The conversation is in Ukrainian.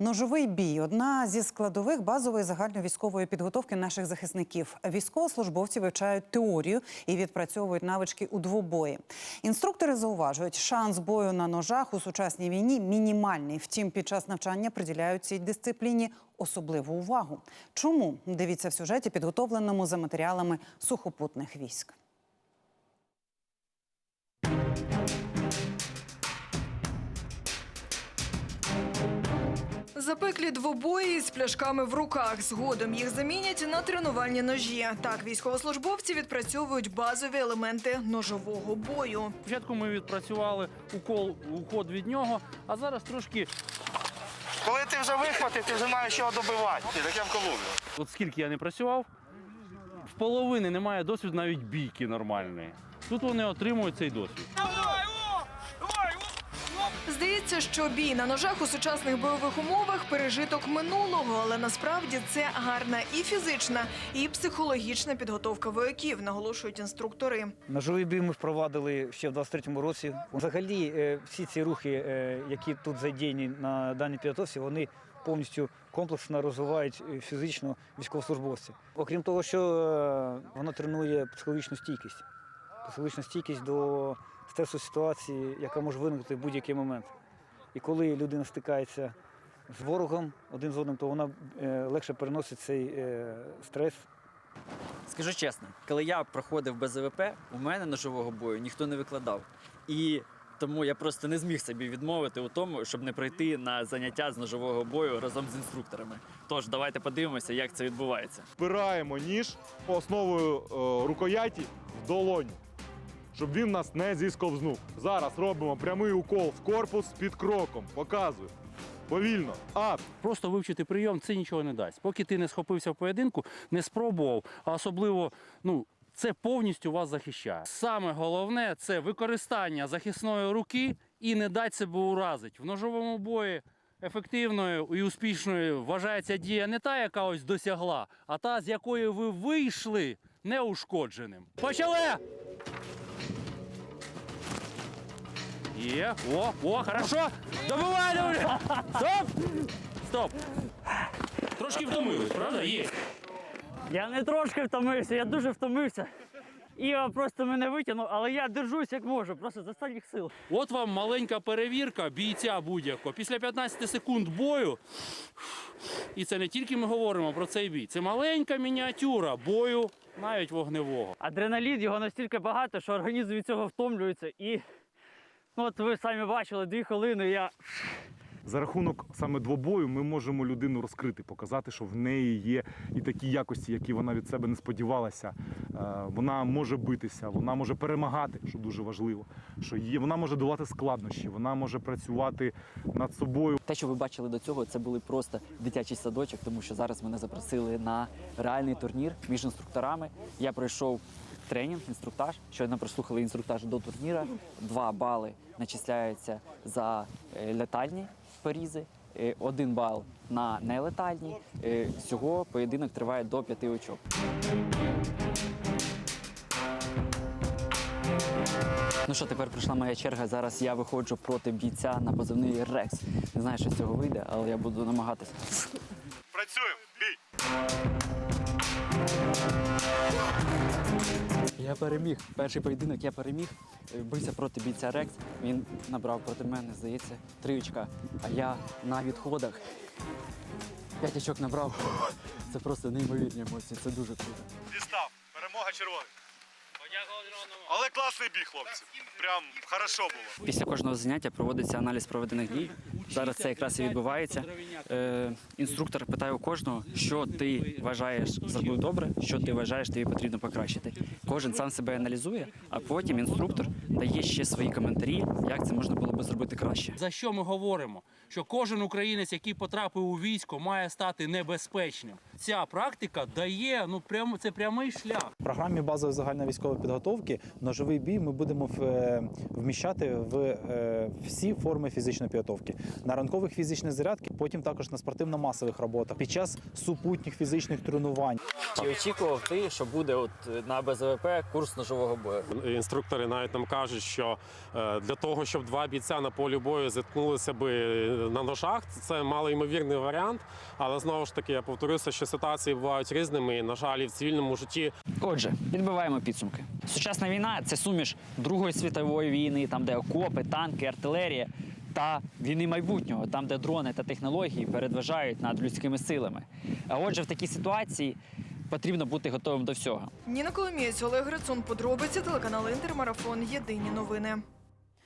Ножовий бій одна зі складових базової загальновійськової підготовки наших захисників. Військовослужбовці вивчають теорію і відпрацьовують навички у двобої. Інструктори зауважують, шанс бою на ножах у сучасній війні мінімальний. Втім, під час навчання приділяють цій дисципліні особливу увагу. Чому дивіться в сюжеті, підготовленому за матеріалами сухопутних військ. Запеклі двобої з пляшками в руках. Згодом їх замінять на тренувальні ножі. Так, військовослужбовці відпрацьовують базові елементи ножового бою. Спочатку ми відпрацювали укол, уход від нього, а зараз трошки, Коли ти вже вихватив, ти вже маєш його добивати. Так я вколов. от скільки я не працював, в половини немає досвіду навіть бійки нормальної. Тут вони отримують цей досвід. Здається, що бій на ножах у сучасних бойових умовах пережиток минулого, але насправді це гарна і фізична, і психологічна підготовка вояків, наголошують інструктори. Ножовий бій ми впровадили ще в 23-му році. Взагалі, е, всі ці рухи, е, які тут задіяні на даній підготовці, вони повністю комплексно розвивають е, фізично військовослужбовців. Окрім того, що воно тренує психологічну стійкість, психологічну стійкість до стресу ситуації, яка може виникнути в будь-який момент. І коли людина стикається з ворогом один з одним, то вона е, легше переносить цей е, стрес Скажу чесно, коли я проходив без ВВП, у мене ножового бою ніхто не викладав. І тому я просто не зміг собі відмовити у тому, щоб не прийти на заняття з ножового бою разом з інструкторами. Тож давайте подивимося, як це відбувається. впираємо ніж основою е, рукояті в долоню, щоб він нас не зісковзнув. Зараз робимо прямий укол в корпус під кроком. Показую. Повільно. Ап. Просто вивчити прийом це нічого не дасть. Поки ти не схопився в поєдинку, не спробував, а особливо, ну. Це повністю вас захищає. Саме головне це використання захисної руки і не дати себе уразити. В ножовому бої ефективною і успішною вважається дія не та, яка ось досягла, а та, з якої ви вийшли неушкодженим. Почали! Є, о, о, хорошо! Добивай, добивай! Стоп! Стоп! Трошки втомились, правда? Є. Я не трошки втомився, я дуже втомився. Іва просто мене витягнув, але я держусь як можу, просто з останніх сил. От вам маленька перевірка бійця будь-якого. Після 15 секунд бою, і це не тільки ми говоримо про цей бій, це маленька мініатюра бою, навіть вогневого. Адреналін його настільки багато, що організм від цього втомлюється. І ну, от ви самі бачили, дві хвилини я За рахунок саме двобою ми можемо людину розкрити, показати, що в неї є і такі якості, які вона від себе не сподівалася. Е, Вона може битися, вона може перемагати, що дуже важливо. Що є, вона може долати складнощі, вона може працювати над собою. Те, що ви бачили до цього, це були просто дитячий садочок, тому що зараз мене запросили на реальний турнір між інструкторами. Я пройшов тренінг, інструктаж. Щойно прослухали інструктаж до турніра. Два бали начисляються за е, летальні порізи. е, Один бал на нелетальні. Е, Всього поєдинок триває до п'яти очок. Ну що, тепер прийшла моя черга. Зараз я виходжу проти бійця на позивний Рекс. Не знаю, що з цього вийде, але я буду намагатися. Працюємо! Бій! Я переміг. Перший поєдинок я переміг. Е, Бився проти бійця Рекс. Він набрав проти мене, здається, три очка. А я на відходах п'ять очок набрав. Це просто неймовірні емоції. Це дуже круто. Дістав. Перемога червоних. Але класний бій, хлопці. Прям хорошо було. Після кожного заняття проводиться аналіз проведених дій. Зараз це якраз і відбувається. Е, інструктор питає у кожного, що ти вважаєш зробив добре, що ти вважаєш, тобі потрібно покращити. Кожен сам себе аналізує, а потім інструктор дає ще свої коментарі, як це можна було би зробити краще. За що ми говоримо? Що кожен українець, який потрапив у військо, має стати небезпечним. Ця практика дає ну прямо це прямий шлях. В програмі базової загальної військової підготовки ножовий бій ми будемо е, вміщати в е, всі форми фізичної підготовки. на ранкових фізичних зарядках, потім також на спортивно-масових роботах під час супутніх фізичних тренувань. Чи очікував ти, що буде от на БЗВП курс ножового бою? Інструктори навіть нам кажуть, що е, для того, щоб два бійця на полі бою зіткнулися би на ножах, це малоймовірний варіант. Але знову ж таки, я повторюся, що ситуації бувають різними. І, на жаль, і в цивільному житті Отже, підбиваємо підсумки. Сучасна війна це суміш Другої світової війни, там де окопи, танки, артилерія. Та війни майбутнього, там, де дрони та технології передважають над людськими силами. А отже, в такій ситуації потрібно бути готовим до всього. Ніна Коломієць, Олег Грицун, подробиці телеканал Інтермарафон. Єдині новини.